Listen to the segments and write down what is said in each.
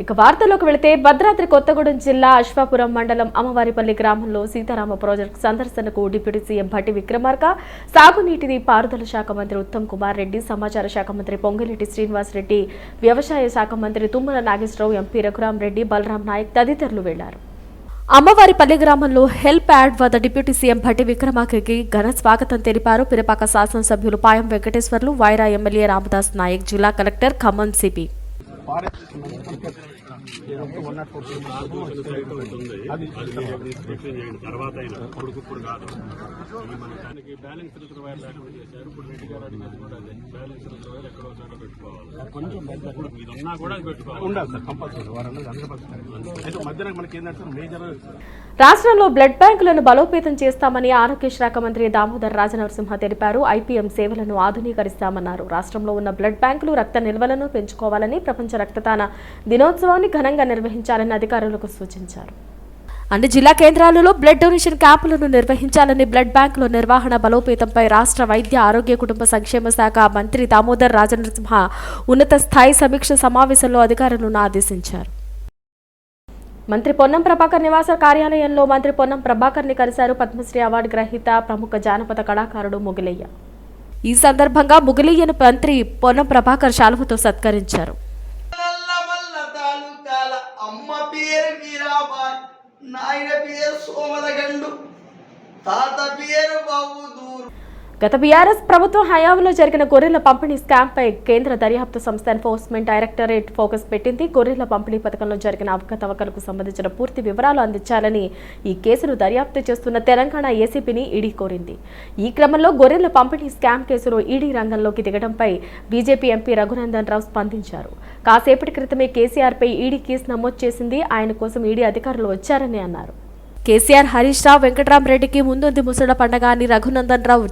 ఇక వార్తలోకి వెళితే భద్రాద్రి కొత్తగూడెం జిల్లా అశ్వాపురం మండలం అమ్మవారిపల్లి గ్రామంలో సీతారామ ప్రాజెక్టు సందర్శనకు డిప్యూటీ సీఎం భట్టి విక్రమార్క సాగునీటిని పారుదల శాఖ మంత్రి ఉత్తమ్ కుమార్ రెడ్డి సమాచార శాఖ మంత్రి పొంగిరెడ్డి శ్రీనివాస్ రెడ్డి వ్యవసాయ శాఖ మంత్రి తుమ్మల నాగేశ్వరరావు ఎంపీ రఘురాం రెడ్డి బలరాం నాయక్ తదితరులు వెళ్ళారు. అమ్మవారిపల్లి గ్రామంలో హెల్ప్ యాడ్ వద్ద డిప్యూటీ సీఎం భట్టి విక్రమార్కకి ఘన స్వాగతం తెలిపారు. పిరపాక శాసనసభ్యులు పాయం వెంకటేశ్వర్లు వైరా ఎమ్మెల్యే రామదాస్ నాయక్ జిల్లా కలెక్టర్ ఖమ్మం సిపి. பாரதிய తర్వాత అయినా ఇప్పుడుకిప్పుడు కాదు. దానికి బ్యాలెన్స్ రిజర్వాయర్ లేకుండా చేశారు. ఇప్పుడు రెడ్డి గారు అడిగేది కూడా అదే. బ్యాలెన్స్ రిజర్వాయర్ ఎక్కడో చోట పెట్టుకోవాలి. కొంచెం ఇది ఉన్నా కూడా అది పెట్టుకోవాలి. ఉండాలి సార్ కంపల్సరీ వారందరూ హండ్రెడ్ పర్సెంట్ అయితే మధ్యన మనకి ఏంటంటే మేజర్ రాష్ట్రంలో బ్లడ్ బ్యాంకులను బలోపేతం చేస్తామని ఆరోగ్య శాఖ మంత్రి దామోదర్ రాజనరసింహ తెలిపారు. ఐపీఎం సేవలను ఆధునీకరిస్తామన్నారు. రాష్ట్రంలో ఉన్న బ్లడ్ బ్యాంకులు రక్త నిల్వలను పెంచుకోవాలని ప్రపంచ రక్తదాన దినోత్సవాన్ని ఘనంగా నిర్వహించాలని అధికారులకు సూచించారు. అన్ని జిల్లా కేంద్రాలలో బ్లడ్ డొనేషన్ క్యాంపులను నిర్వహించాలని బ్లడ్ బ్యాంకుల నిర్వహణ బలోపేతంపై రాష్ట్ర వైద్య ఆరోగ్య కుటుంబ సంక్షేమ శాఖ మంత్రి దామోదర్ రాజనరసింహ ఉన్నత స్థాయి సమీక్ష సమావేశంలో అధికారులను ఆదేశించారు. మంత్రి పొన్నం ప్రభాకర్ నివాస కార్యాలయంలో మంత్రి పొన్నం ప్రభాకర్ని కలిశారు పద్మశ్రీ అవార్డు గ్రహీత ప్రముఖ జానపద కళాకారుడు ముగిలయ్య. ఈ సందర్భంగా ముగిలయ్యను మంత్రి పొన్నం ప్రభాకర్ శాలువతో సత్కరించారు. పేరు మీరాబాయ్. నాయన పేరు సోమలగండు. తాత పేరు బాబు దూరు. గత బీఆర్ఎస్ ప్రభుత్వం హయాంలో జరిగిన గొర్రెల పంపిణీ స్కామ్ పై కేంద్ర దర్యాప్తు సంస్థ ఎన్ఫోర్స్మెంట్ డైరెక్టరేట్ ఫోకస్ పెట్టింది. గొర్రెల పంపిణీ పథకంలో జరిగిన అవకతవకలకు సంబంధించిన పూర్తి వివరాలు అందించాలని ఈ కేసును దర్యాప్తు చేస్తున్న తెలంగాణ ఏసీపీని ఈడీ కోరింది. ఈ క్రమంలో గొర్రెల పంపిణీ స్కామ్ కేసులో ఈడీ రంగంలోకి దిగడంపై బీజేపీ ఎంపీ రఘునందన్ రావు స్పందించారు. కాసేపటి క్రితమే కేసీఆర్పై ఈడీ కేసు నమోదు చేసింది. ఆయన కోసం ఈడీ అధికారులు వచ్చారని అన్నారు. కేసీఆర్ హరీష్ రావు వెంకట్రామరెడ్డికి ముందుంది ముసడ పండగ అని రఘునందన్ రావు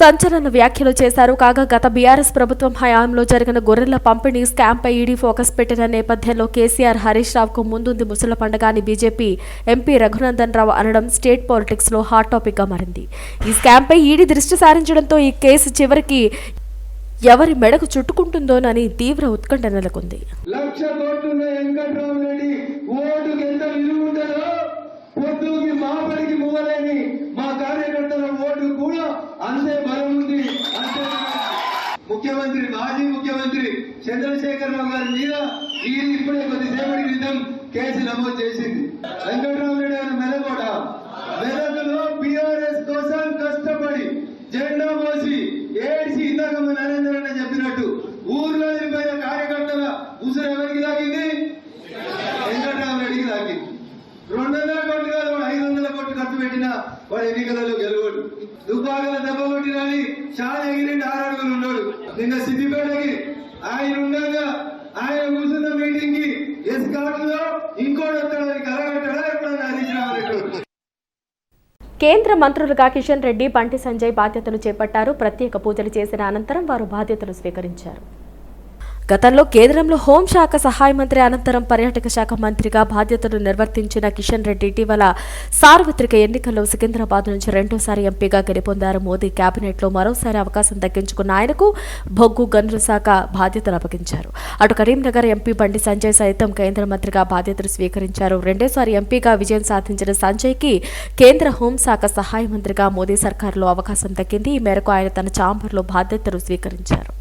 సంచలన వ్యాఖ్యలు చేశారు. కాగా గత బీఆర్ఎస్ ప్రభుత్వం హయాంలో జరిగిన గొర్రెల పంపిణీ స్కామ్పై ఈడీ ఫోకస్ పెట్టిన నేపథ్యంలో కేసీఆర్ హరీష్ రావుకు ముందుంది ముసల పండుగ అని బీజేపీ ఎంపీ రఘునందన్ రావు అనడం స్టేట్ పాలిటిక్స్లో హాట్ టాపిక్గా మారింది. ఈ స్కామ్పై ఈడీ దృష్టి సారించడంతో ఈ కేసు చివరికి ఎవరి మెడకు చుట్టుకుంటుందోనని తీవ్ర ఉత్కంఠ నెలకొంది. లక్ష చంద్రశేఖరరావు గారి మీద ఈయన ఇప్పుడే కొద్దిసేపటి క్రితం కేసు నమోదు చేసింది. వెంకట్రామరెడ్డి గారు మెదకోట మెదకులో పిఆర్ఎస్ కోసం కష్టపడి జెండా మోసి ఏడ్చి ఇందాక మా నరేంద్ర అన్న చెప్పినట్టు ఊర్లో నిలిపోయిన కార్యకర్తల ఉసురు ఎవరికి తాకింది వెంకటరామరెడ్డికి తాకింది రెండు వందల కోట్లు కాదు వాడు ఐదు వందల కోట్లు ఖర్చు పెట్టినా వాడు ఎన్నికలలో గెలవడు. దుబ్బాగల దెబ్బ కొట్టినని చాలా ఎగిరిండి ఆరు అడుగులు ఉన్నాడు. నిన్న సిద్దిపేటకి ఆయన ఉండగా ఆయన కూర్చున్న మీటింగ్కి ఎస్కాట్లో ఇంకోటి వస్తాడని కలగట్టాడా ఎప్పుడైనా హరీష్ కేంద్ర మంత్రులుగా కిషన్ రెడ్డి బంటి సంజయ్ బాధ్యతలు చేపట్టారు. ప్రత్యేక పూజలు చేసిన అనంతరం వారు బాధ్యతలు స్వీకరించారు. గతంలో కేంద్రంలో హోంశాఖ సహాయ మంత్రి అనంతరం పర్యాటక శాఖ మంత్రిగా బాధ్యతలు నిర్వర్తించిన కిషన్ రెడ్డి ఇటీవల సార్వత్రిక ఎన్నికల్లో సికింద్రాబాద్ నుంచి రెండోసారి ఎంపీగా గెలుపొందారు. మోదీ కేబినెట్లో మరోసారి అవకాశం దక్కించుకున్న ఆయనకు బొగ్గు గనుల శాఖ బాధ్యతలు అప్పగించారు. అటు కరీంనగర్ ఎంపీ బండి సంజయ్ సైతం కేంద్ర మంత్రిగా బాధ్యతలు స్వీకరించారు. రెండోసారి ఎంపీగా విజయం సాధించిన సంజయ్కి కేంద్ర హోంశాఖ సహాయ మంత్రిగా మోదీ సర్కారులో అవకాశం దక్కింది. ఈ మేరకు ఆయన తన ఛాంబర్లో బాధ్యతలు స్వీకరించారు.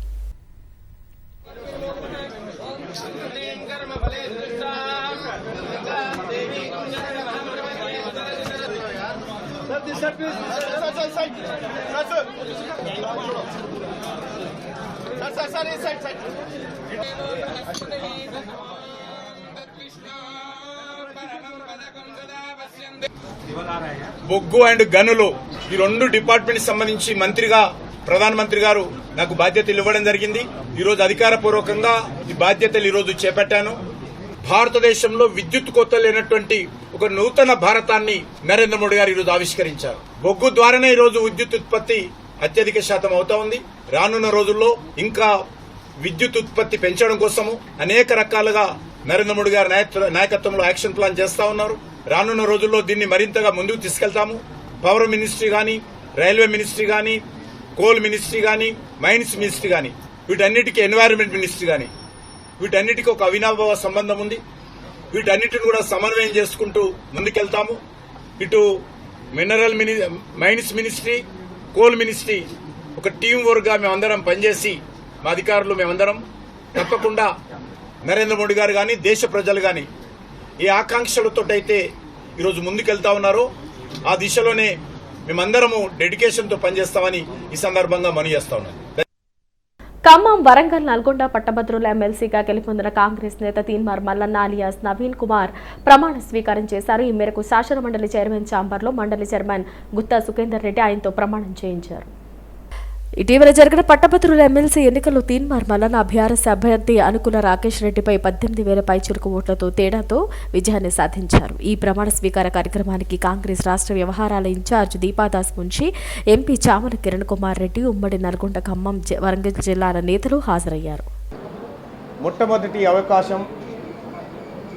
బొగ్గు అండ్ గనులు ఈ రెండు డిపార్ట్మెంట్ సంబంధించి మంత్రిగా ప్రధానమంత్రి గారు నాకు బాధ్యతలు ఇవ్వడం జరిగింది. ఈరోజు అధికారపూర్వకంగా అధికార పూర్వకంగా ఈ బాధ్యతలు ఈరోజు చేపట్టాను. భారతదేశంలో విద్యుత్ కొత్త లేనటువంటి ఒక నూతన భారతాన్ని నరేంద్ర మోడీ గారు ఈరోజు ఆవిష్కరించారు. బొగ్గు ద్వారానే ఈరోజు విద్యుత్ ఉత్పత్తి అత్యధిక శాతం అవుతా ఉంది. రానున్న రోజుల్లో ఇంకా విద్యుత్ ఉత్పత్తి పెంచడం కోసము అనేక రకాలుగా నరేంద్ర మోడీ గారి నాయకత్వంలో యాక్షన్ ప్లాన్ చేస్తా ఉన్నారు. రానున్న రోజుల్లో దీన్ని మరింతగా ముందుకు తీసుకెళ్తాము. పవర్ మినిస్ట్రీ గాని రైల్వే మినిస్ట్రీ గాని కోల్ మినిస్ట్రీ కానీ మైన్స్ మినిస్ట్రీ కానీ వీటన్నిటికీ ఎన్వైరన్మెంట్ మినిస్ట్రీ కానీ వీటన్నిటికీ ఒక అవినాభావ సంబంధం ఉంది. వీటన్నిటిని కూడా సమన్వయం చేసుకుంటూ ముందుకెళ్తాము. ఇటు mineral mini mines ministry coal ministry ఒక టీం వర్క్గా మేమందరం పనిచేసి మా అధికారులు మేమందరం తప్పకుండా నరేంద్ర మోడీ గారు కానీ దేశ ప్రజలు కానీ ఏ ఆకాంక్షలతోటైతే ఈరోజు ముందుకెళ్తా ఉన్నారో. ఆ దిశలోనే మేమందరము డెడికేషన్తో పనిచేస్తామని ఈ సందర్భంగా మనవి చేస్తా ఉన్నాను ఖమ్మం వరంగల్ నల్గొండ పట్టభద్రుల ఎమ్మెల్సీగా గెలుపొందిన కాంగ్రెస్ నేత తీన్మార్ మల్లన్న అలియాస్ నవీన్ కుమార్ ప్రమాణ స్వీకారం చేశారు. ఈ మేరకు శాసన మండలి చైర్మన్ ఛాంబర్లో మండలి చైర్మన్ గుత్తా సుఖేందర్ రెడ్డి ఆయనతో ప్రమాణం చేయించారు. ఇటీవల జరిగిన పట్టభద్రుల ఎమ్మెల్సీ ఎన్నికల్లో తీన్మార్ మల్లన బీఆర్ఎస్ అభ్యర్థి అనుకుల రాకేష్ రెడ్డిపై పద్దెనిమిది వేల పైచురుకు ఓట్లతో తేడాతో విజయాన్ని సాధించారు. ఈ ప్రమాణ స్వీకార కార్యక్రమానికి కాంగ్రెస్ రాష్ట్ర వ్యవహారాల ఇన్ఛార్జ్ దీపాదాస్ ముంచి ఎంపీ చామల కిరణ్ కుమార్ రెడ్డి ఉమ్మడి నల్గొండ ఖమ్మం జ- వరంగల్ జిల్లాల నేతలు హాజరయ్యారు. మొట్టమొదటి అవకాశం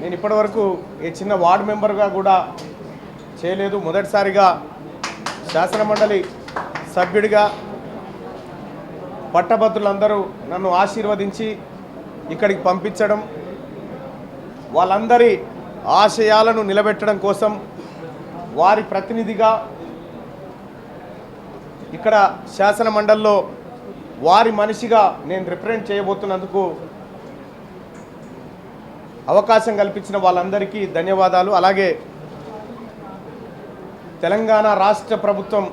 నేను ఇప్పటివరకు ఏ చిన్న వార్డు మెంబర్గా కూడా చేయలేదు. మొదటిసారిగా శాసనమండలి సభ్యుడిగా పట్టభద్రులందరూ నన్ను ఆశీర్వదించి ఇక్కడికి పంపించడం వాళ్ళందరి ఆశయాలను నిలబెట్టడం కోసం వారి ప్రతినిధిగా ఇక్కడ శాసన మండలిలో వారి మనిషిగా నేను రిప్రజెంట్ చేయబోతున్నందుకు అవకాశం కల్పించిన వాళ్ళందరికీ ధన్యవాదాలు. అలాగే తెలంగాణ రాష్ట్ర ప్రభుత్వం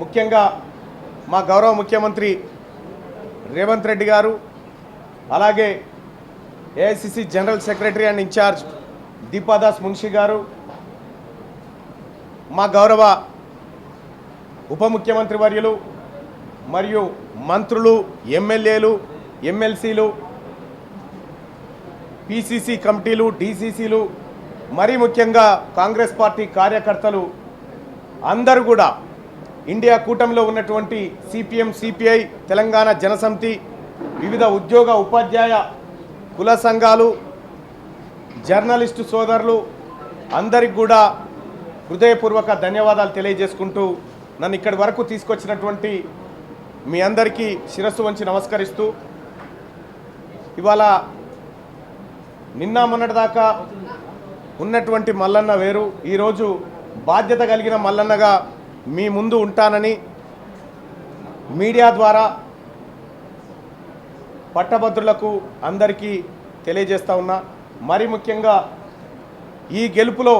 ముఖ్యంగా మా గౌరవ ముఖ్యమంత్రి రేవంత్ రెడ్డి గారు అలాగే AICC general secretary and incharge Deepadas Munshi గారు మా గౌరవ ఉప ముఖ్యమంత్రి వర్యులు మరియు మంత్రులు ఎమ్మెల్యేలు ఎమ్మెల్సీలు పిసిసి కమిటీలు డిసిసిలు మరీ ముఖ్యంగా కాంగ్రెస్ పార్టీ కార్యకర్తలు అందరూ కూడా ఇండియా కూటమిలో ఉన్నటువంటి సిపిఎం సిపిఐ తెలంగాణ జనసమితి వివిధ ఉద్యోగ ఉపాధ్యాయ కుల సంఘాలు జర్నలిస్టు సోదరులు అందరికి కూడా హృదయపూర్వక ధన్యవాదాలు తెలియజేసుకుంటూ నన్ను ఇక్కడి వరకు తీసుకొచ్చినటువంటి మీ అందరికీ శిరస్సు వంచి నమస్కరిస్తూ ఇవాళ నిన్న మొన్నటిదాకా ఉన్నటువంటి మల్లన్న వేరు ఈరోజు బాధ్యత కలిగిన మల్లన్నగా మీ ముందు ఉంటానని మీడియా ద్వారా పట్టభద్రులకు అందరికీ తెలియజేస్తా ఉన్నా. మరి ముఖ్యంగా ఈ గెలుపులో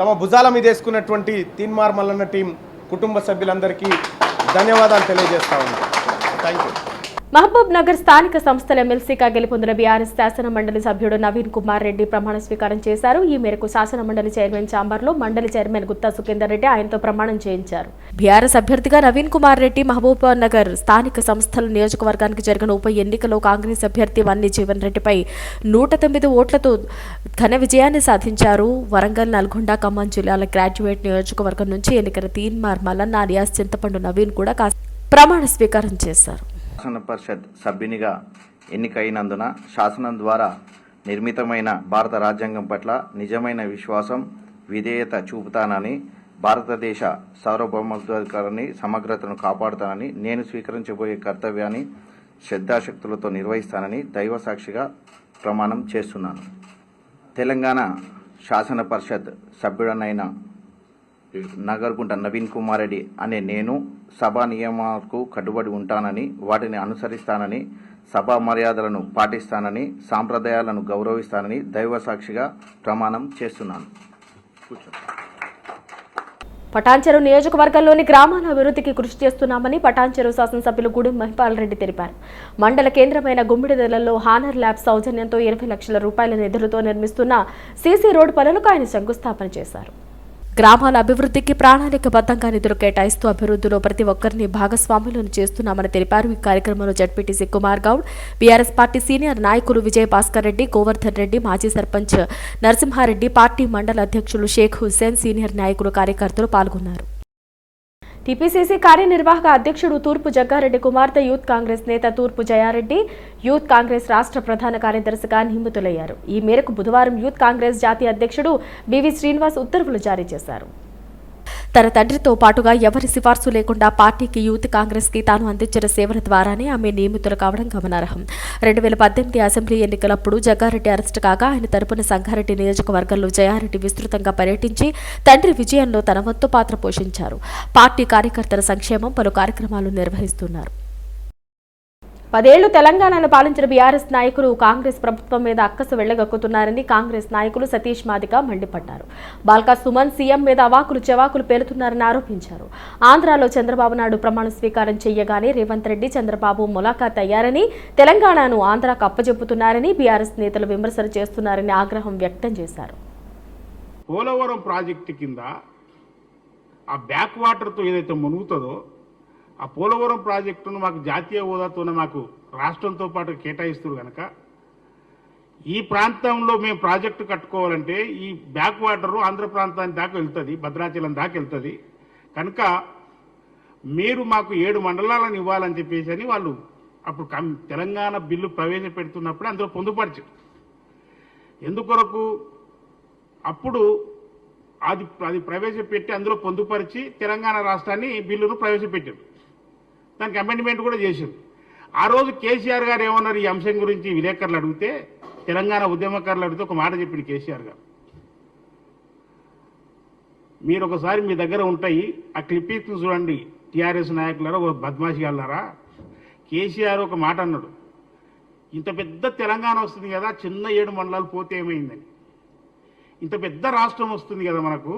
తమ భుజాల మీద వేసుకున్నటువంటి తీన్మార్ మల్లన్న టీం కుటుంబ సభ్యులందరికీ ధన్యవాదాలు తెలియజేస్తా ఉన్నా. థ్యాంక్ యూ మహబూబ్ నగర్ స్థానిక సంస్థల ఎమ్మెల్సీగా గెలుపొందిన బీఆర్ఎస్ శాసన మండలి సభ్యుడు నవీన్ కుమార్ రెడ్డి ప్రమాణ స్వీకారం చేశారు. ఈ మేరకు శాసన మండలి చైర్మన్ చాంబర్లో మండలి చైర్మన్ గుత్తా సుఖేందర్ రెడ్డి ఆయనతో ప్రమాణం చేయించారు. బీఆర్ఎస్ అభ్యర్థిగా నవీన్ కుమార్ రెడ్డి మహబూబ్ నగర్ స్థానిక సంస్థల నియోజకవర్గానికి జరిగిన ఉప ఎన్నికలో కాంగ్రెస్ అభ్యర్థి వన్ని జీవన్ రెడ్డిపై నూట తొమ్మిది ఓట్లతో ఘన విజయాన్ని సాధించారు. వరంగల్ నల్గొండ ఖమ్మం జిల్లాల గ్రాడ్యుయేట్ నియోజకవర్గం నుంచి ఎన్నికల తీన్మార్ మల్లన్న అలియాస్ చింతపండు నవీన్ కూడా కాస్- ప్రమాణ స్వీకారం చేశారు. శాసన పరిషత్ సభ్యునిగా ఎన్నికైనందున శాసనం ద్వారా నిర్మితమైన భారత రాజ్యాంగం పట్ల నిజమైన విశ్వాసం విధేయత చూపుతానని భారతదేశ సార్వభౌమత్వాధికారాన్ని సమగ్రతను కాపాడుతానని నేను స్వీకరించబోయే కర్తవ్యాన్ని శ్రద్ధాశక్తులతో నిర్వహిస్తానని దైవ సాక్షిగా ప్రమాణం చేస్తున్నాను. తెలంగాణ శాసన పరిషత్ సభ్యుడనైన నగర్గుంట నవీన్ కుమార్ రెడ్డి అనే నేను సభా నియమాలకు కట్టుబడి ఉంటానని వాటిని అనుసరిస్తానని సభా మర్యాదలను పాటిస్తానని సాంప్రదాయాలను గౌరవిస్తానని దైవ సాక్షిగా ప్రమాణం చేస్తున్నాను. పటాన్చెరు నియోజకవర్గంలోని గ్రామాల అభివృద్ధికి కృషి చేస్తున్నామని పటాన్చెరు శాసనసభ్యులు గూడెం మహిపాల్ రెడ్డి తెలిపారు. మండల కేంద్రమైన గుమ్మిడిదలలో హానర్ ల్యాబ్ సౌజన్యంతో ఇరవై లక్షల రూపాయల నిధులతో నిర్మిస్తున్న సీసీ రోడ్డు పనులకు ఆయన శంకుస్థాపన చేశారు. గ్రామాల అభివృద్ధికి ప్రణాళికబద్ధంగా నిధులు కేటాయిస్తూ అభివృద్ధిలో ప్రతి ఒక్కరిని భాగస్వాములను చేస్తున్నామని తెలిపారు. ఈ కార్యక్రమంలో ZPTC Kumar Goud BRS party senior నాయకులు విజయ్ భాస్కర్ రెడ్డి గోవర్ధన్ రెడ్డి మాజీ సర్పంచ్ నరసింహారెడ్డి పార్టీ మండల అధ్యక్షులు షేక్ హుస్సేన్ సీనియర్ నాయకులు కార్యకర్తలు పాల్గొన్నారు. టీపీసీసీ కార్యనిర్వాహక అధ్యక్షుడు తూర్పు జగ్గారెడ్డి కుమార్తె యూత్ కాంగ్రెస్ నేత తూర్పు జయారెడ్డి యూత్ కాంగ్రెస్ రాష్ట్ర ప్రధాన కార్యదర్శిగా నియమితులయ్యారు ఈ మేరకు బుధవారం యూత్ కాంగ్రెస్ జాతీయ అధ్యక్షుడు బివి శ్రీనివాస్ ఉత్తర్వులు జారీ చేశారు. తన తండ్రితో పాటుగా ఎవరి సిఫార్సు లేకుండా పార్టీకి యూత్ కాంగ్రెస్కి తాను అందించిన సేవల ద్వారానే ఆమె నియమితులు కావడం గమనార్హం. రెండు వేల పద్దెనిమిది అసెంబ్లీ ఎన్నికలప్పుడు జగ్గారెడ్డి అరెస్ట్ కాగా ఆయన తరపున సంగారెడ్డి నియోజకవర్గంలో జయారెడ్డి విస్తృతంగా పర్యటించి తండ్రి విజయంలో తన వంతు పాత్ర పోషించారు. పార్టీ కార్యకర్తల సంక్షేమం పలు కార్యక్రమాలు నిర్వహిస్తున్నారు. పదేళ్ళు తెలంగాణను పాలించిన బీఆర్ఎస్ నాయకులు కాంగ్రెస్ ప్రభుత్వం మీద అక్కసు వెళ్ళగక్కుతున్నారని కాంగ్రెస్ నాయకులు సతీష్ మాదిక మండిపడ్డారు. బాల్కా సుమన్ సీఎం మీద అవాకులు చెవాకులు పేలుతున్నారని ఆరోపించారు. ఆంధ్రాలో చంద్రబాబు నాయుడు ప్రమాణ స్వీకారం చేయగానే రేవంత్ రెడ్డి చంద్రబాబు ములాఖాత్ అయ్యారని తెలంగాణను ఆంధ్రాకు అప్పజెప్పుతున్నారని బీఆర్ఎస్ నేతలు విమర్శలు చేస్తున్నారని ఆగ్రహం వ్యక్తం చేశారు. పోలవరం ప్రాజెక్టు కింద ఆ బ్యాక్ వాటర్తో ఏదైతే మునుగుతుందో ఆ పోలవరం ప్రాజెక్టును మాకు జాతీయ హోదాతోనే మాకు రాష్ట్రంతో పాటు కేటాయిస్తారు కనుక ఈ ప్రాంతంలో మేము ప్రాజెక్టు కట్టుకోవాలంటే ఈ బ్యాక్ వాటర్ ఆంధ్ర ప్రాంతానికి దాకా వెళ్తుంది భద్రాచలం దాకా వెళ్తుంది. కనుక మీరు మాకు ఏడు మండలాలను ఇవ్వాలని చెప్పేసి అని వాళ్ళు అప్పుడు కం- తెలంగాణ బిల్లు ప్రవేశపెడుతున్నప్పుడు అందులో పొందుపరిచారు. ఎందుకొరకు? అప్పుడు అది అది ప్రవేశపెట్టి అందులో పొందుపరిచి తెలంగాణ రాష్ట్రాన్ని బిల్లును ప్రవేశపెట్టారు. దానికి అమెండ్మెంట్ కూడా చేశారు. ఆ రోజు కేసీఆర్ గారు ఏమన్నారు ఈ అంశం గురించి? విలేకరులు అడిగితే తెలంగాణ ఉద్యమకారులు అడిగితే ఒక మాట చెప్పింది కేసీఆర్ గారు. మీరు ఒకసారి మీ దగ్గర ఉంటాయి ఆ క్లిప్పింగ్స్ చూడండి టీఆర్ఎస్ నాయకులారా ఒక బద్మాషి గారులారా కేసీఆర్ ఒక మాట అన్నాడు. ఇంత పెద్ద తెలంగాణ వస్తుంది కదా చిన్న ఏడు మండలాలు పోతే ఏమైందని. ఇంత పెద్ద రాష్ట్రం వస్తుంది కదా మనకు.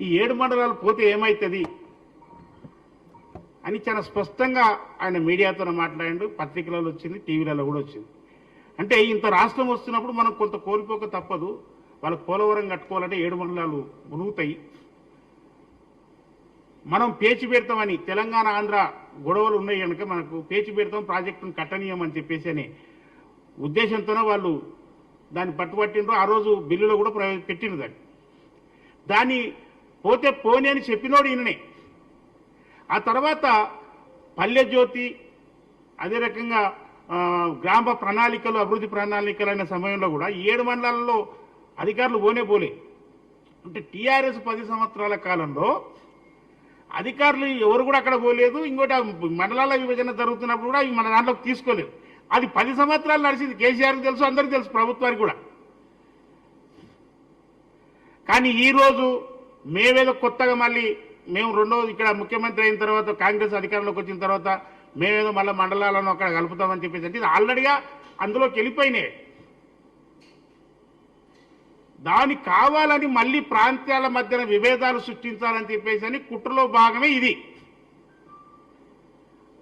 ఈ ఏడు మండలాలు పోతే ఏమవుతుంది అని చాలా స్పష్టంగా ఆయన మీడియాతో మాట్లాడిండు. పత్రికలలో వచ్చింది టీవీలలో కూడా వచ్చింది. అంటే ఇంత రాష్ట్రం వస్తున్నప్పుడు మనం కొంత కోల్పోక తప్పదు. వాళ్ళకి పోలవరం కట్టుకోవాలంటే ఏడు మండలాలు మునుగుతాయి. మనం పేచి పెడతామని తెలంగాణ ఆంధ్ర గొడవలు ఉన్నాయి కనుక మనకు పేచి పెడతాం ప్రాజెక్టును కట్టనీయమని చెప్పేసి అనే ఉద్దేశంతోనే వాళ్ళు దాన్ని పట్టుబట్టిండ్రు. ఆ రోజు బిల్లులో కూడా ప్రవే- పెట్టిండ్రు దాన్ని. దాన్ని పోతే పోనీ అని చెప్పినోడు ఈయననే. ఆ తర్వాత పల్లె జ్యోతి అదే రకంగా గ్రామ ప్రణాళికలు అభివృద్ధి ప్రణాళికలు అనే సమయంలో కూడా ఏడు మండలాల్లో అధికారులు పోనే పోలే. అంటే టీఆర్ఎస్ పది సంవత్సరాల కాలంలో అధికారులు ఎవరు కూడా అక్కడ పోలేదు ఇంకోటి మండలాల విభజన జరుగుతున్నప్పుడు కూడా మన దాంట్లోకి తీసుకోలేదు. అది పది సంవత్సరాలు నడిచింది కేసీఆర్కి తెలుసు అందరికీ తెలుసు ప్రభుత్వానికి కూడా. కానీ ఈరోజు మేమేదో కొత్తగా మళ్ళీ మేము రెండో ఇక్కడ ముఖ్యమంత్రి అయిన తర్వాత కాంగ్రెస్ అధికారంలోకి వచ్చిన తర్వాత మేమేదో మళ్ళీ మండలాలను అక్కడ కలుపుతామని చెప్పేసి అంటే ఇది ఆల్రెడీగా అందులోకి వెళ్ళిపోయినాయి. దాని కావాలని మళ్ళీ ప్రాంతాల మధ్యన విభేదాలు సృష్టించాలని చెప్పేసి అని కుట్రలో భాగమే ఇది.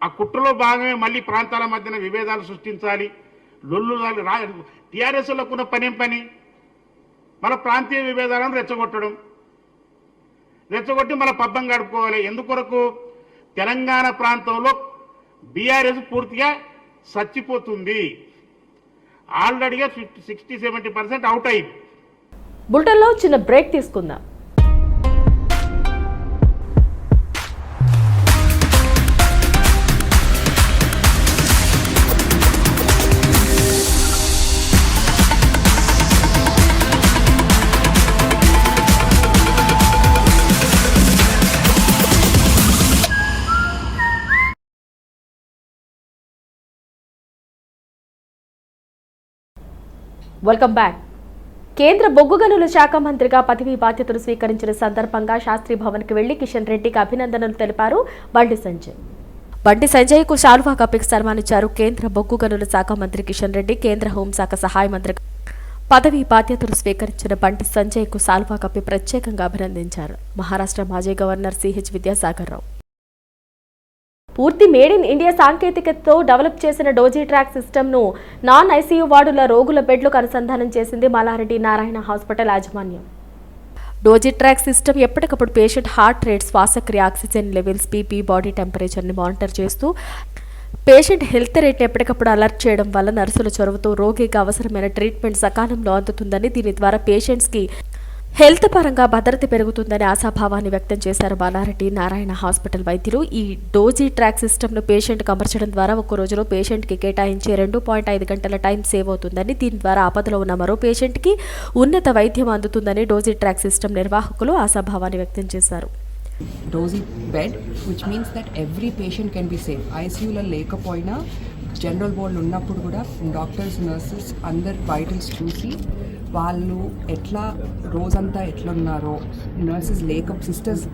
ఆ కుట్రలో భాగమే మళ్ళీ ప్రాంతాల మధ్యన విభేదాలు సృష్టించాలి. లొల్లు టీఆర్ఎస్లకు ఉన్న పనేం పని? మన ప్రాంతీయ విభేదాలను రెచ్చగొట్టడం. రెచ్చగొట్టి మన పబ్బం గడుపుకోవాలి. ఎందుకొరకు? తెలంగాణ ప్రాంతంలో బీఆర్ఎస్ పూర్తిగా చచ్చిపోతుంది. ఆల్రెడీగా fifty sixty seventy percent out అయింది. బులెటిన్లో చిన్న బ్రేక్ తీసుకుందాం. వెల్కమ్ బ్యాక్ కేంద్ర బొగ్గు గనుల శాఖ మంత్రిగా పదవీ బాధ్యతలు స్వీకరించిన సందర్భంగా శాస్త్రి భవన్కి వెళ్ళి కిషన్ రెడ్డికి అభినందనలు తెలిపారు బండి సంజయ్. బండి సంజయ్కు శాల్వా కప్పికి సన్మానించారు కేంద్ర బొగ్గు గనుల శాఖ మంత్రి కిషన్ రెడ్డి కేంద్ర హోంశాఖ సహాయ మంత్రి. పదవీ బాధ్యతలు స్వీకరించిన బండి సంజయ్కు సాల్వా కప్పి ప్రత్యేకంగా అభినందించారు. మహారాష్ట్ర మాజీ గవర్నర్ సిహెచ్ విద్యాసాగర్ రావు. పూర్తి మేడ్ ఇన్ ఇండియా సాంకేతికతతో డెవలప్ చేసిన డోజీ ట్రాక్ సిస్టమ్ను నాన్ ఐసీయూ వార్డుల రోగుల బెడ్లకు అనుసంధానం చేసింది మల్లారెడ్డి నారాయణ హాస్పిటల్ యాజమాన్యం. డోజీ ట్రాక్ సిస్టమ్ ఎప్పటికప్పుడు పేషెంట్ హార్ట్ రేట్ శ్వాసక్రియ ఆక్సిజన్ లెవెల్స్ బీపీ బాడీ టెంపరేచర్ని మానిటర్ చేస్తూ పేషెంట్ హెల్త్ రేట్ని ఎప్పటికప్పుడు అలర్ట్ చేయడం వల్ల నర్సుల చొరవతో రోగికి అవసరమైన ట్రీట్మెంట్ సకాలంలో అందుతుందని దీని ద్వారా పేషెంట్స్కి హెల్త్ పరంగా భద్రత పెరుగుతుందని ఆశాభావాన్ని వ్యక్తం చేశారు బాలారెడ్డి నారాయణ హాస్పిటల్ వైద్యులు. ఈ డోజీ ట్రాక్ సిస్టమ్ను పేషెంట్కి అమర్చడం ద్వారా ఒక్క రోజులో పేషెంట్కి కేటాయించే రెండు పాయింట్ ఐదు గంటల టైం సేవ్ అవుతుందని దీని ద్వారా ఆపదలో ఉన్న మరో పేషెంట్కి ఉన్నత వైద్యం అందుతుందని డోజీ ట్రాక్ సిస్టమ్ నిర్వాహకులు ఆశాభావాన్ని వ్యక్తం చేశారు. Dozee bed which means that every patient can be safe ఐసీయూలో లేకపోయినా జనరల్ వార్డులు ఉన్నప్పుడు కూడా డాక్టర్స్ నర్సెస్ అందరు వైటల్స్ చూసి వాళ్ళు ఎట్లా రోజంతా ఎట్లున్నారో నర్సెస్ లేక సిస్టర్స్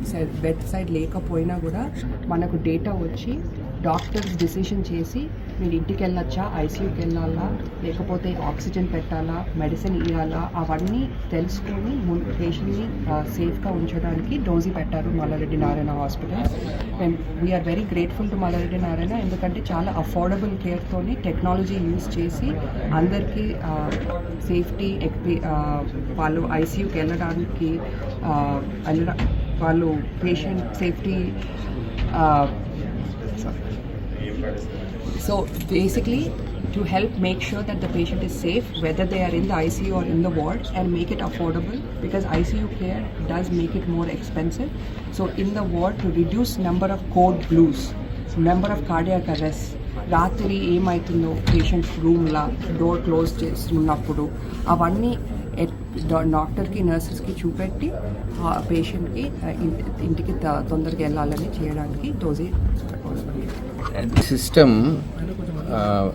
బెడ్ సైడ్ లేకపోయినా కూడా మనకు డేటా వచ్చి డాక్టర్స్ డిసిషన్ చేసి మీరు ఇంటికి వెళ్ళొచ్చా? ఐసీయూకి వెళ్ళాలా? లేకపోతే ఆక్సిజన్ పెట్టాలా? మెడిసిన్ ఇవ్వాలా అవన్నీ తెలుసుకొని పేషెంట్ని సేఫ్గా ఉంచడానికి డోజీ పెట్టారు Mallareddy Narayana hospital. And we are very grateful to Mallareddy Narayana ఎందుకంటే చాలా అఫోర్డబుల్ కేర్తోని టెక్నాలజీ యూజ్ చేసి అందరికీ సేఫ్టీ వాళ్ళు ఐసీయూకి వెళ్ళడానికి వాళ్ళు patient safety So basically, to help make sure that the patient is safe, whether they are in the ICU or in the ward, and make it affordable because ICU care does make it more expensive. So in the ward, to reduce number of code blues, number of cardiac arrests, రాత్రి ఏమవుతుందో patient రూమ్లా door close చేస్తున్నప్పుడు అవన్నీ డాక్టర్కి నర్సెస్కి చూపెట్టి పేషెంట్కి ఇంటికి తొందరగా వెళ్ళాలని చేయడానికి doji system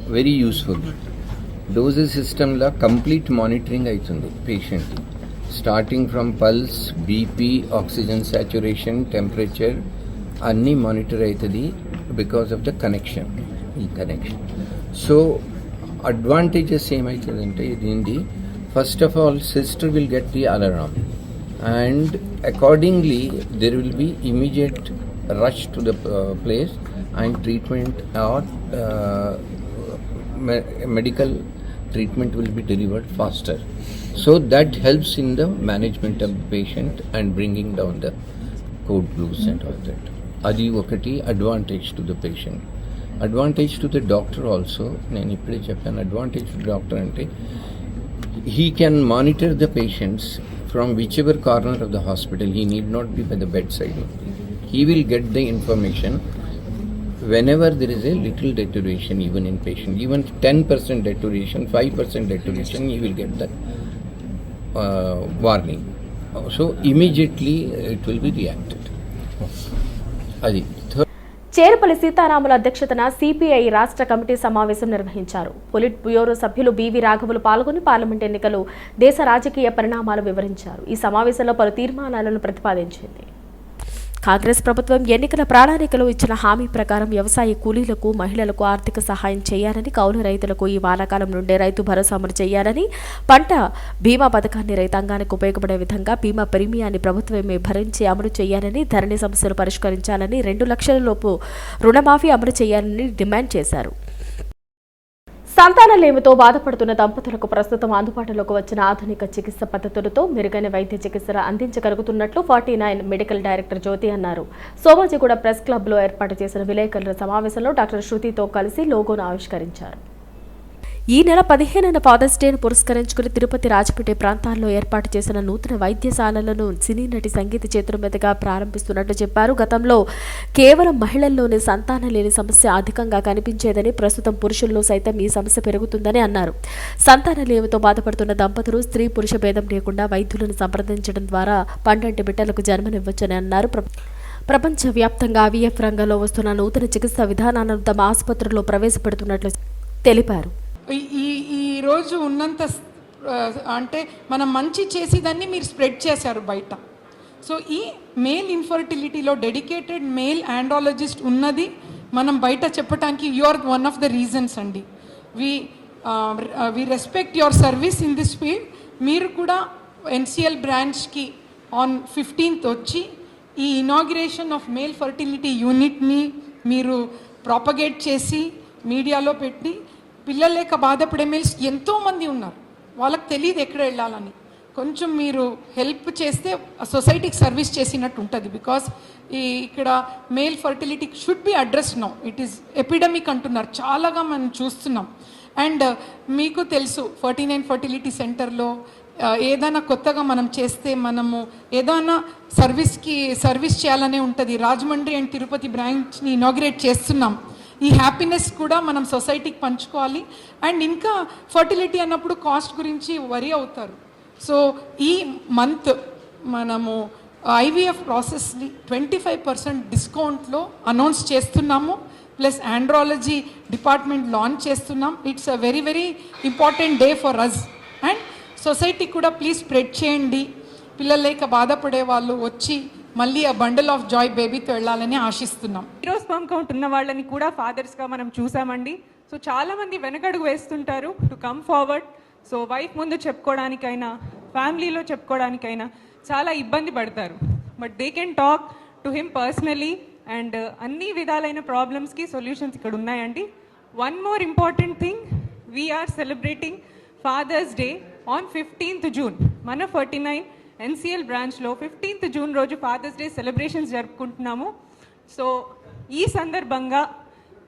very useful doses సిస్టంలో కంప్లీట్ మానిటరింగ్ అవుతుంది patient starting from pulse BP oxygen saturation temperature అన్నీ మానిటర్ అవుతుంది బికాస్ ఆఫ్ ద కనెక్షన్ ఈ కనెక్షన్ సో అడ్వాంటేజెస్ ఏమవుతుందంటే దీనిది first of all sister will get the alarm and accordingly there will be immediate rush to the place and treatment or uh, me- medical treatment will be delivered faster so that helps in the management of the patient and bringing down the code blues and all that అది ఒకటి advantage to the patient advantage to the doctor also నేను ఇప్పుడే చెప్పాను advantage to doctor అంటే he can monitor the patients from whichever corner of the hospital. He need not be by the bedside. He will get the information whenever there is a little deterioration, even in patient, even 10% deterioration, 5% deterioration, you will get the uh, warning. So immediately it will be reacted. అది చేరపల్లి సీతారాముల అధ్యక్షతన CPI రాష్ట్ర committee సమావేశం నిర్వహించారు polit bureau సభ్యులు BV రాఘవులు పాల్గొని parliament ఎన్నికలు దేశ రాజకీయ పరిణామాలు వివరించారు ఈ సమావేశంలో పలు తీర్మానాలను ప్రతిపాదించింది కాంగ్రెస్ ప్రభుత్వం ఎన్నికల ప్రణాళికలో ఇచ్చిన హామీ ప్రకారం వ్యవసాయ కూలీలకు మహిళలకు ఆర్థిక సహాయం చేయాలని కౌలు రైతులకు ఈ వానాకాలం నుండే రైతు భరోసా అమలు చేయాలని పంట బీమా పథకాన్ని రైతాంగానికి ఉపయోగపడే విధంగా బీమా ప్రీమియాన్ని ప్రభుత్వమే భరించి అమలు చేయాలని ధరణి సమస్యలు పరిష్కరించాలని రెండు లక్షల లోపు రుణమాఫీ అమలు చేయాలని డిమాండ్ చేశారు. సంతానలేమితో బాధపడుతున్న దంపతులకు ప్రస్తుతం అందుబాటులోకి వచ్చిన ఆధునిక చికిత్స పద్ధతులతో మెరుగైన వైద్య చికిత్సలు అందించగలుగుతున్నట్లు forty nine medical director Jyothi అన్నారు. సోమాజిగూడ ప్రెస్ క్లబ్లో ఏర్పాటు చేసిన విలేకరుల సమావేశంలో డాక్టర్ శృతితో కలిసి లోగోను ఆవిష్కరించారు. ఈ నెల పదిహేనున ఫాదర్స్ డేను పురస్కరించుకుని తిరుపతి రాజపేట ప్రాంతాల్లో ఏర్పాటు చేసిన నూతన వైద్యశాలలను సినీ నటి సంగీత చేతుల మీదుగా ప్రారంభిస్తున్నట్లు చెప్పారు. గతంలో కేవలం మహిళల్లోనే సంతానం లేని సమస్య అధికంగా కనిపించేదని ప్రస్తుతం పురుషుల్లో సైతం ఈ సమస్య పెరుగుతుందని అన్నారు. సంతానం లేమితో బాధపడుతున్న దంపతులు స్త్రీ పురుష భేదం లేకుండా వైద్యులను సంప్రదించడం ద్వారా పండంటి బిడ్డలకు జన్మనివ్వచ్చని అన్నారు. ప్ర- ప్రపంచవ్యాప్తంగా ఐవీఎఫ్ రంగంలో వస్తున్న నూతన చికిత్సా విధానాలను తమ ఆసుపత్రిలో ప్రవేశపెడుతున్నట్లు తెలిపారు. ఈ- ఈరోజు ఉన్నంత అంటే మనం మంచి చేసేదాన్ని మీరు స్ప్రెడ్ చేశారు బయట. సో ఈ మేల్ ఇన్ఫర్టిలిటీలో డెడికేటెడ్ మేల్ ఆండాలజిస్ట్ ఉన్నది మనం బయట చెప్పడానికి you are one of the reasons అండి. We we respect your service in this field. మీరు కూడా ఎన్సిఎల్ బ్రాంచ్కి ఆన్ ఫిఫ్టీన్త్ వచ్చి ఈ ఇనాగ్రేషన్ ఆఫ్ మేల్ ఫర్టిలిటీ యూనిట్ని మీరు ప్రాపగేట్ చేసి మీడియాలో పెట్టి పిల్లలు లేక బాధపడే మేల్స్ ఎంతోమంది ఉన్నారు. వాళ్ళకి తెలియదు ఎక్కడ వెళ్ళాలని. కొంచెం మీరు హెల్ప్ చేస్తే సొసైటీకి సర్వీస్ చేసినట్టు ఉంటుంది బికాస్ ఈ ఇక్కడ male fertility should be address no. It is epidemic అంటున్నారు. చాలాగా మనం చూస్తున్నాం. అండ్ మీకు తెలుసు ఫార్టీ నైన్ ఫర్టిలిటీ సెంటర్లో ఏదైనా కొత్తగా మనం చేస్తే మనము ఏదైనా సర్వీస్కి సర్వీస్ చేయాలనే ఉంటుంది. రాజమండ్రి అండ్ తిరుపతి బ్రాంచ్ని ఇనాగ్రేట్ చేస్తున్నాం. ఈ హ్యాపీనెస్ కూడా మనం సొసైటీకి పంచుకోవాలి. అండ్ ఇంకా ఫర్టిలిటీ అన్నప్పుడు కాస్ట్ గురించి వరి అవుతారు. సో ఈ మంత్ మనము ఐవీఎఫ్ ప్రాసెస్ని ట్వంటీ ఫైవ్ పర్సెంట్ డిస్కౌంట్లో అనౌన్స్ చేస్తున్నాము. ప్లస్ ఆండ్రాలజీ డిపార్ట్మెంట్ లాంచ్ చేస్తున్నాం. It's a very very important day for us and society కూడా ప్లీజ్ స్ప్రెడ్ చేయండి. పిల్లలు బాధపడే వాళ్ళు వచ్చి మళ్ళీ ఆ బండల్ ఆఫ్ జాయ్ బేబీతో వెళ్ళాలని ఆశిస్తున్నాం. జీరో కౌంట్ ఉన్న వాళ్ళని కూడా ఫాదర్స్గా మనం చూసామండి. సో చాలా మంది వెనకడుగు వేస్తుంటారు to come forward so wife ముందు చెప్పుకోవడానికైనా ఫ్యామిలీలో చెప్పుకోవడానికైనా చాలా ఇబ్బంది పడతారు. But they can talk to him personally and అన్ని విధాలైన ప్రాబ్లమ్స్కి సొల్యూషన్స్ ఇక్కడ ఉన్నాయండి. One more important thing we are celebrating father's day on fifteenth June మన ఫార్టీ నైన్ ఎన్సిఎల్ బ్రాంచ్లో ఫిఫ్టీన్త్ జూన్ రోజు ఫాదర్స్ డే సెలబ్రేషన్స్ జరుపుకుంటున్నాము. సో ఈ సందర్భంగా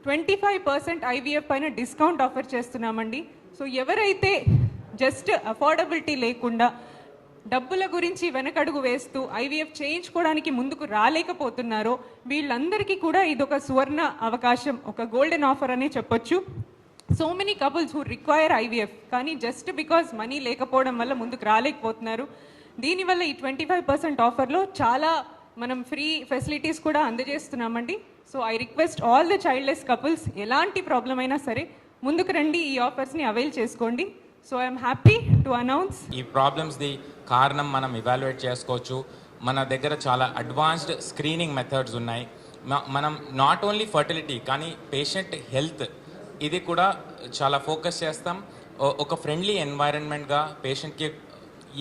ట్వంటీ ఫైవ్ పర్సెంట్ ఐవీఎఫ్ పైన డిస్కౌంట్ ఆఫర్ చేస్తున్నామండి. సో ఎవరైతే జస్ట్ అఫోర్డబిలిటీ లేకుండా డబ్బుల గురించి వెనకడుగు వేస్తూ ఐవీఎఫ్ చేయించుకోవడానికి ముందుకు రాలేకపోతున్నారో వీళ్ళందరికీ కూడా ఇది ఒక సువర్ణ అవకాశం ఒక గోల్డెన్ ఆఫర్ అనే చెప్పొచ్చు. So many couples who require IVF కానీ జస్ట్ బికాజ్ మనీ లేకపోవడం వల్ల ముందుకు రాలేకపోతున్నారు. దీనివల్ల ఈ ట్వంటీ ఫైవ్ పర్సెంట్ ఆఫర్లో చాలా మనం ఫ్రీ ఫెసిలిటీస్ కూడా అందజేస్తున్నామండి. So I request all the childless couples ఎలాంటి ప్రాబ్లం అయినా సరే ముందుకు రండి ఈ ఆఫర్స్ని అవైల్ చేసుకోండి. So I'm happy to announce. ఈ ప్రాబ్లమ్స్ది కారణం మనం ఇవాల్యుయేట్ చేసుకోవచ్చు. మన దగ్గర చాలా అడ్వాన్స్డ్ స్క్రీనింగ్ మెథడ్స్ ఉన్నాయి. మనం నాట్ ఓన్లీ ఫర్టిలిటీ కానీ పేషెంట్ హెల్త్ ఇది కూడా చాలా ఫోకస్ చేస్తాం. ఒక ఫ్రెండ్లీ ఎన్వైరన్మెంట్గా పేషెంట్కి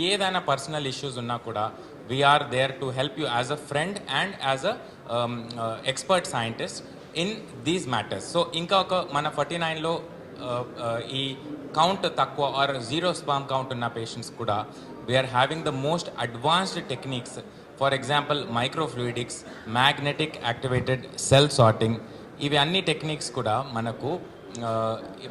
ఏదైనా పర్సనల్ ఇష్యూస్ ఉన్నా కూడా we are there to help you as a friend and as a expert scientist in these matters so ఇంకా ఒక మన ఫార్టీ నైన్లో ఈ కౌంట్ తక్కువ ఆర్ జీరో స్పామ్ కౌంట్ ఉన్న పేషెంట్స్ కూడా we are having the most advanced techniques for example microfluidics magnetic activated cell sorting ఇవి అన్ని టెక్నిక్స్ కూడా మనకు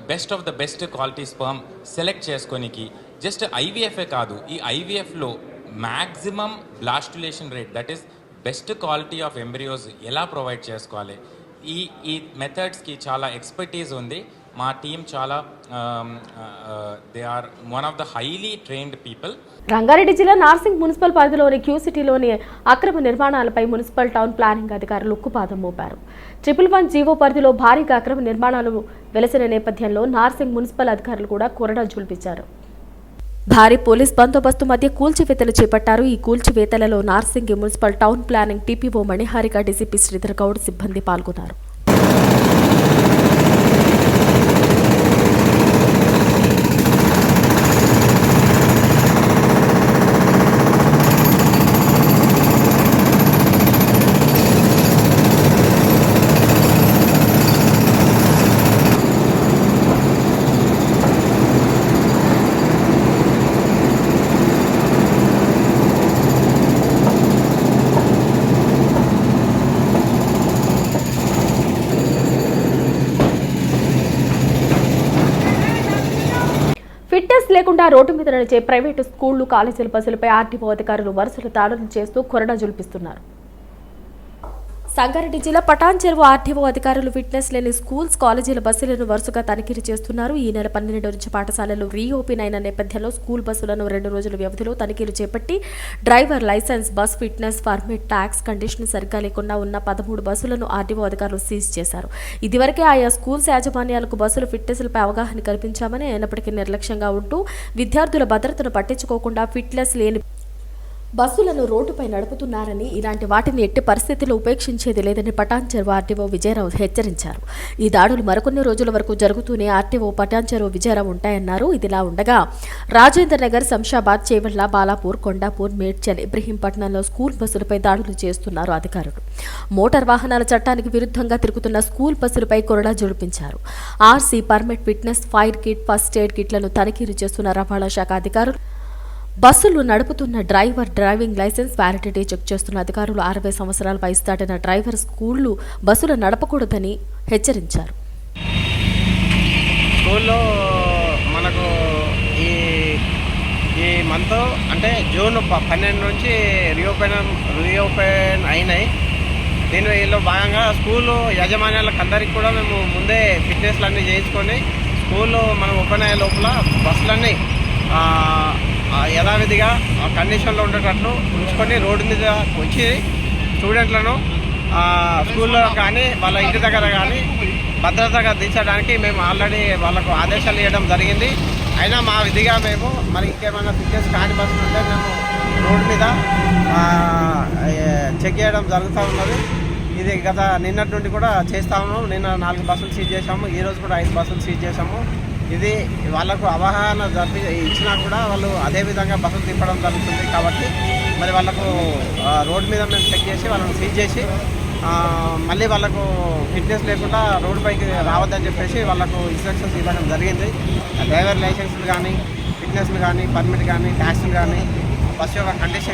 best of the best quality sperm select చేసుకోనికి just ఐవీఎఫ్ఏ కాదు ఈ ఐవీఎఫ్లో maximum blastulation rate that is best quality of embryos ఎలా provide చేసుకోవాలి? ఈ ఈ మెథడ్స్కి చాలా ఎక్స్పర్టీస్ ఉంది. మా టీం చాలా they are one of the highly trained people Rangareddy జిల్లా నార్సింగ్ మున్సిపల్ పరిధిలోని క్యూ సిటీలోని అక్రమ నిర్మాణాలపై మున్సిపల్ టౌన్ ప్లానింగ్ అధికారులు ఉక్కుపాదం మోపారు. ట్రిపుల్ వన్ జీవో పరిధిలో భారీగా అక్రమ నిర్మాణాలు వెలసిన నేపథ్యంలో నార్సింగ్ మున్సిపల్ అధికారులు కూడా కొరడా జుల్పించారు భారీ పోలీస్ బందోబస్తు మధ్య కూల్చివేతలు చేపట్టారు. ఈ కూల్చివేతలలో Narsingi municipal town planning TPO Maniharika DCP Sridhar Goud సిబ్బంది పాల్గొన్నారు. ఫిట్నెస్ లేకుండా రోడ్డు మీద నడిచే ప్రైవేటు స్కూళ్ళు కాలేజీల బస్సులపై ఆర్టీఓ అధికారులు వరుసలు దాడులు చేస్తూ కొరడా జుల్పిస్తున్నారు. సంగారెడ్డి జిల్లా పటాన్ చెరువు ఆర్టీఓ అధికారులు ఫిట్నెస్ లేని స్కూల్స్ కాలేజీల బస్సులను వరుసగా తనిఖీలు చేస్తున్నారు. ఈ నెల పన్నెండు నుంచి పాఠశాలలు రీఓపెన్ అయిన నేపథ్యంలో స్కూల్ బస్సులను రెండు రోజుల వ్యవధిలో తనిఖీలు చేపట్టి driver license bus fitness permit tax condition సరిగ్గా లేకుండా ఉన్న పదమూడు బస్సులను ఆర్టీఓ అధికారులు సీజ్ చేశారు. ఇదివరకే ఆయా స్కూల్స్ యాజమాన్యాలకు బస్సుల ఫిట్నెస్లపై అవగాహన కల్పించామని అయినప్పటికీ నిర్లక్ష్యంగా ఉంటూ విద్యార్థుల భద్రతను పట్టించుకోకుండా ఫిట్నెస్ లేని బస్సులను రోడ్డుపై నడుపుతున్నారని ఇలాంటి వాటిని ఎట్టి పరిస్థితుల్లో ఉపేక్షించేది లేదని పటాన్చెరువు ఆర్టీఓ విజయరావు హెచ్చరించారు. ఈ దాడులు మరికొన్ని రోజుల వరకు జరుగుతూనే ఆర్టీఓ పటాన్చెరువు విజయరావు ఉంటాయన్నారు. ఇదిలా ఉండగా రాజేంద్ర నగర్ శంషాబాద్ చేవెళ్ళ బాలాపూర్ కొండాపూర్ మేడ్చల్ ఇబ్రహీంపట్నంలో స్కూల్ బస్సులపై దాడులు చేస్తున్నారు అధికారులు. మోటార్ వాహనాల చట్టానికి విరుద్ధంగా తిరుగుతున్న స్కూల్ బస్సులపై కొరడా జుడిపించారు. RC permit fitness fire kit first aid కిట్లను తనిఖీలు చేస్తున్న రవాణా శాఖ అధికారులు బస్సులు నడుపుతున్న driver driving license validity check చేస్తున్న అధికారులు అరవై సంవత్సరాల వయసు దాటిన డ్రైవర్ స్కూళ్ళు బస్సులు నడపకూడదని హెచ్చరించారు. స్కూల్లో మనకు ఈ ఈ మంత్ అంటే జూన్ పన్నెండు నుంచి రీఓపెన్ రీఓపెన్ అయినాయి. దీనిలో భాగంగా స్కూలు యాజమాన్యాలకు అందరికీ కూడా మేము ముందే ఫిట్నెస్లు అన్నీ చేయించుకొని స్కూలు మనం ఓపెన్ అయ్యే లోపల బస్సులన్నీ యథావిధిగా ఆ కండిషన్లో ఉండేటట్లు ఉంచుకొని రోడ్డు మీద వచ్చి స్టూడెంట్లను స్కూల్లో కానీ వాళ్ళ ఇంటి దగ్గర కానీ భద్రతగా దించడానికి మేము ఆల్రెడీ వాళ్ళకు ఆదేశాలు ఇవ్వడం జరిగింది. అయినా మా విధిగా మేము మరి ఇంకేమైనా ఫిట్నెస్ కాని బస్సులు ఉంటే మేము రోడ్డు మీద చెక్ చేయడం జరుగుతూ ఉన్నది. ఇది గత నిన్నటి నుండి కూడా చేస్తాము నిన్న నాలుగు బస్సులు సీజ్ చేసాము ఈరోజు కూడా ఐదు బస్సులు సీజ్ చేసాము ఇది వాళ్ళకు అవగాహన జరిపి ఇచ్చినా కూడా వాళ్ళు అదే విధంగా బస్సులు తిప్పడం జరుగుతుంది కాబట్టి మరి వాళ్ళకు రోడ్డు మీద మేము చెక్ చేసి వాళ్ళని సీజ్ చేసి మళ్ళీ వాళ్ళకు ఫిట్నెస్ లేకుండా రోడ్డు పైకి రావద్దని చెప్పేసి వాళ్ళకు ఇన్స్ట్రక్షన్స్ ఇవ్వడం జరిగింది. డ్రైవర్ లైసెన్స్లు కానీ ఫిట్నెస్లు కానీ పర్మిట్ కానీ ట్యాక్స్లు కానీ బస్సు యొక్క కండిషన్